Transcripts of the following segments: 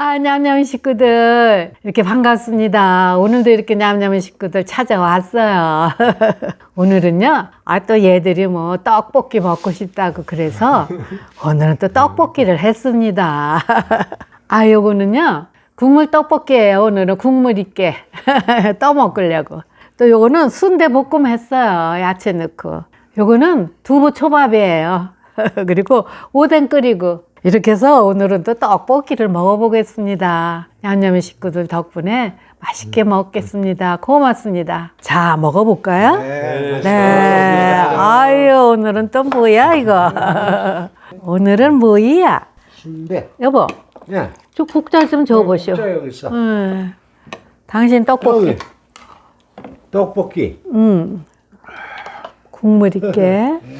아, 냠냠 식구들. 이렇게 반갑습니다. 오늘도 이렇게 냠냠 식구들 찾아왔어요. 오늘은요, 아, 또 얘들이 뭐 떡볶이 먹고 싶다고 그래서 오늘은 또 떡볶이를 했습니다. 아, 요거는요, 국물 떡볶이에요. 오늘은 국물 있게 떠 먹으려고. 또 요거는 순대 볶음 했어요. 야채 넣고. 요거는 두부 초밥이에요. 그리고 오뎅 끓이고. 이렇게 해서 오늘은 또 떡볶이를 먹어보겠습니다. 냠냠이 식구들 덕분에 맛있게 먹겠습니다. 고맙습니다. 자, 먹어볼까요? 네. 네. 아유, 오늘은 또 뭐야, 이거? 오늘은 뭐야? 순대. 여보, 예. 저 국자 좀 줘보시오. 자 여기 있어. 음, 당신 떡볶이. 여기. 떡볶이. 음. 국물 있게.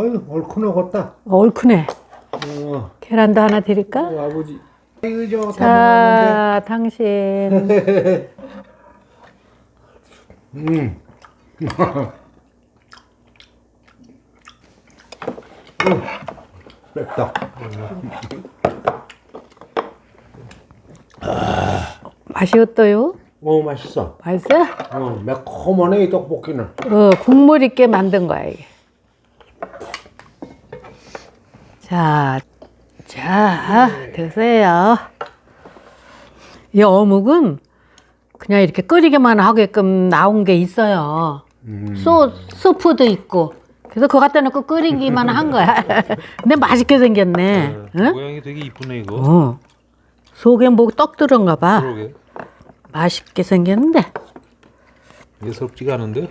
예. 어유 얼큰하겠다. 얼큰해. 어, 계란도 하나 드릴까? 어, 아버지. 이거 다 자, 당신. 먹었는데. 음. 음. 맵다. 맛이 어떠요? 어 맛있어. 맛있어? 어 매콤하네 이 떡볶이는. 어, 국물 있게 만든 거야, 이게. 자, 자, 드세요. 이 어묵은 그냥 이렇게 끓이기만 하게끔 나온 게 있어요. 소, 스프도 있고. 그래서 그거 갖다 놓고 끓이기만 한 거야. 근데 맛있게 생겼네. 응? 모양이 되게 이쁘네 이거. 어. 속에 뭐 떡 들어가 봐. 그러게. 맛있게 생겼는데. 예사롭지가 않은데.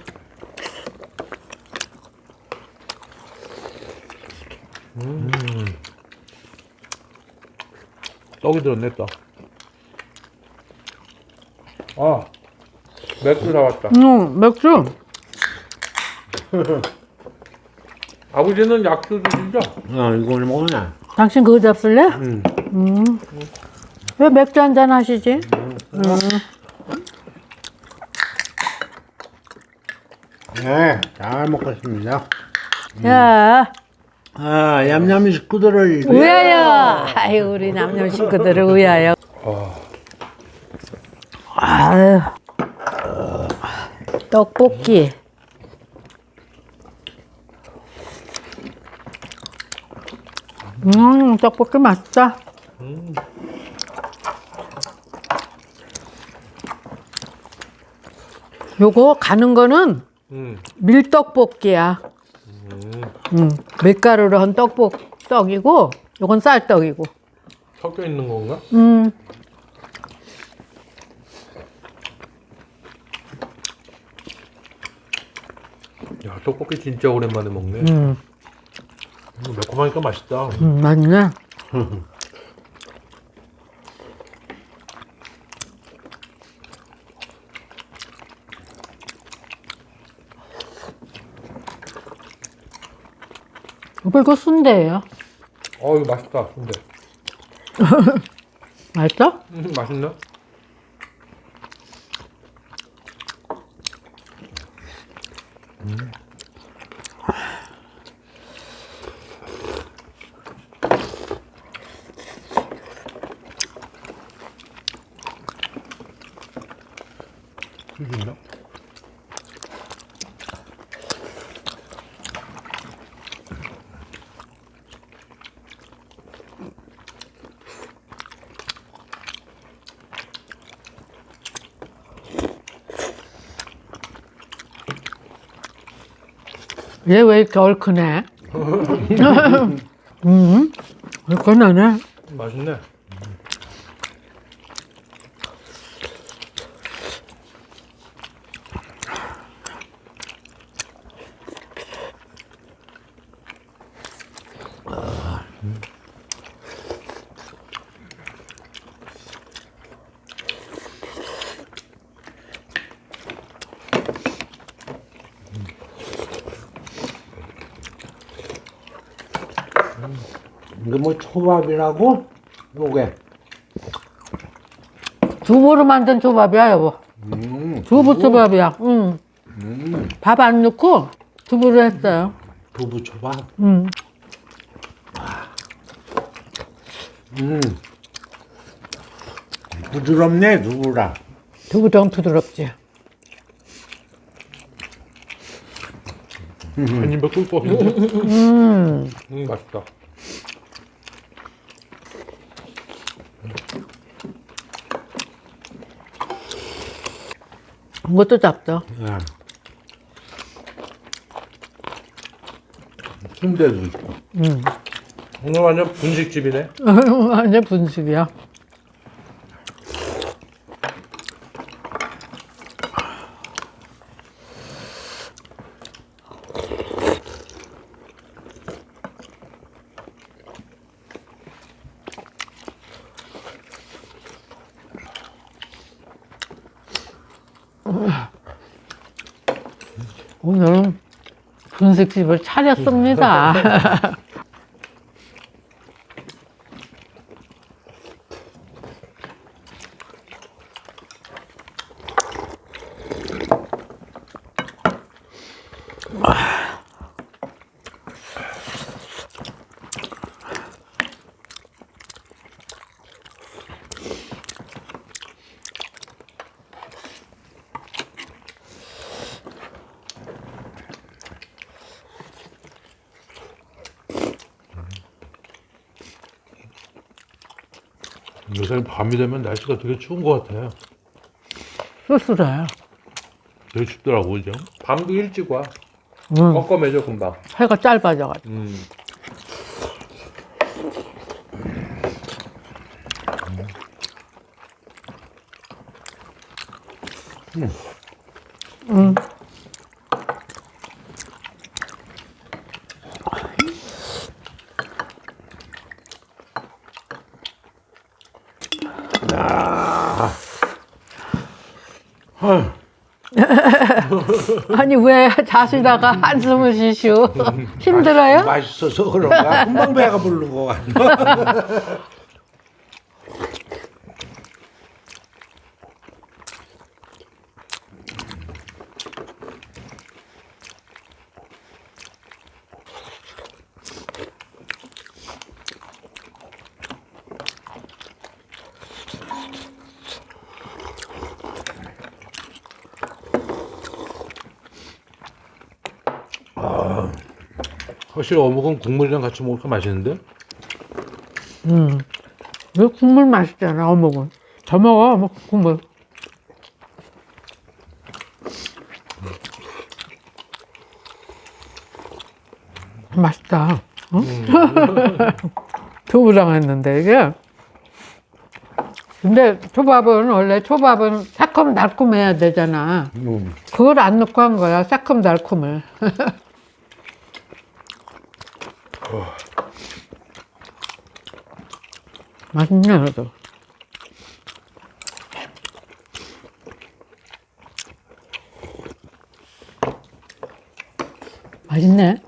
음. 떡이 들었네 떡. 아 맥주 나왔다. 응, 맥주. 아버지는 약주 드시죠? 어 이걸 먹으냐? 당신 그거 잡술래? 음. 왜 맥주 한 잔 하시지? 네, 잘 먹겠습니다. 자, 아, 얌얌이 식구들을 우야요. 아유, 우리 남녀 식구들을 위하여. 아유, 떡볶이. 음, 떡볶이 맛있다. 요거 가는 거는 음. 밀떡볶이야. 음, 밀가루로 한 떡볶 떡이고, 요건 쌀떡이고. 섞여 있는 건가? 음, 야 떡볶이 진짜 오랜만에 먹네. 음, 음, 매콤하니까 맛있다. 음, 맛있네. 이거 순대예요. 어 이거 맛있다 근데. 맛있어? 음, 맛있네. 튀긴다. 얘 왜 이렇게 얼큰해? 음, 얼큰하네. 맛있네. 뭐 초밥이라고? 요게. 두부로 만든 초밥이야, 여보. 음. 두부 초밥이야. 응. 밥 안 넣고 두부로 했어요. 두부 초밥. 응. 음. 부드럽네 두부라. 두부정 부드럽지. 한 입에 꿀 뻔했는데. 음. 맛있다. 이것도 잡죠. 예. 순대도 있고. 오늘 완전 분식집이네. 완전 분식이야. 오늘은 분식집을 차렸습니다. 요새 밤이 되면 날씨가 되게 추운 것 같아. 쏠쏠해. 되게 춥더라고, 그죠? 밤도 일찍 와. 응. 껌껌해져, 금방. 해가 짧아져가지고. 음. 아니 왜 자시다가 한숨을 쉬슈? 힘들어요? 맛있어서 그런가? 금방 배가 부르는 것 같아. 확실히 어묵은 국물이랑 같이 먹으니까 맛있는데? 왜 국물 맛있잖아 어묵은. 더 먹어 어묵 국물. 맛있다. 응? 두부랑 했는데 이게. 근데 초밥은 원래 초밥은 새콤달콤해야 되잖아. 음. 그걸 안 넣고 한 거야 새콤달콤을. 맛있네 그래도. 맛있네.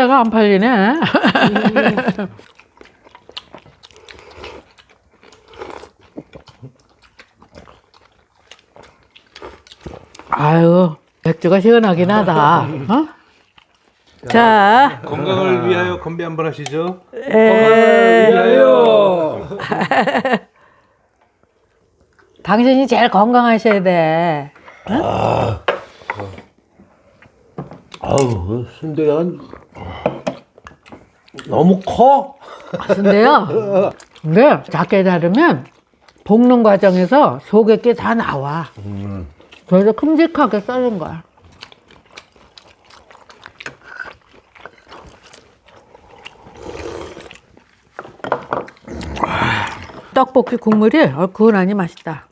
순대가 안 팔리네. 아유, 맥주가 시원하긴 하다. 어? 자, 건강을 위하여 건배 한번 하시죠. 에, 당신이 제일 건강하셔야 돼. 아우 순대가 너무 커. 근데요, 근데 작게 자르면 볶는 과정에서 속에 게 다 나와. 그래서 큼직하게 썰은 거야. 떡볶이 국물이 얼큰하니 맛있다.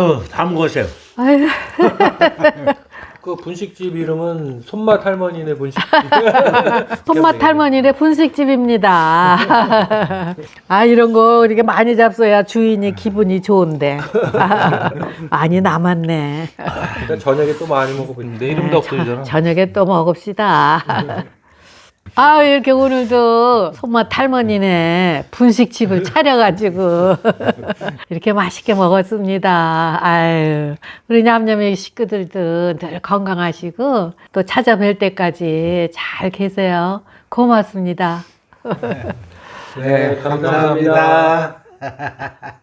아우 다. 아유, 그 분식집 이름은 손맛 할머니네 분식집. 손맛 할머니네 분식집입니다. 아, 이런 거 이렇게 많이 잡숴야 주인이 기분이 좋은데. 많이 남았네. 일단 저녁에 또 많이 먹어보고 내 이름도 없어지잖아. 저녁에 또 먹읍시다. 아, 이렇게 오늘도 손맛 할머니네 분식집을 차려가지고 이렇게 맛있게 먹었습니다. 아유, 우리 냠냠이 식구들도 늘 건강하시고 또 찾아뵐 때까지 잘 계세요. 고맙습니다. 네, 감사합니다. 감사합니다.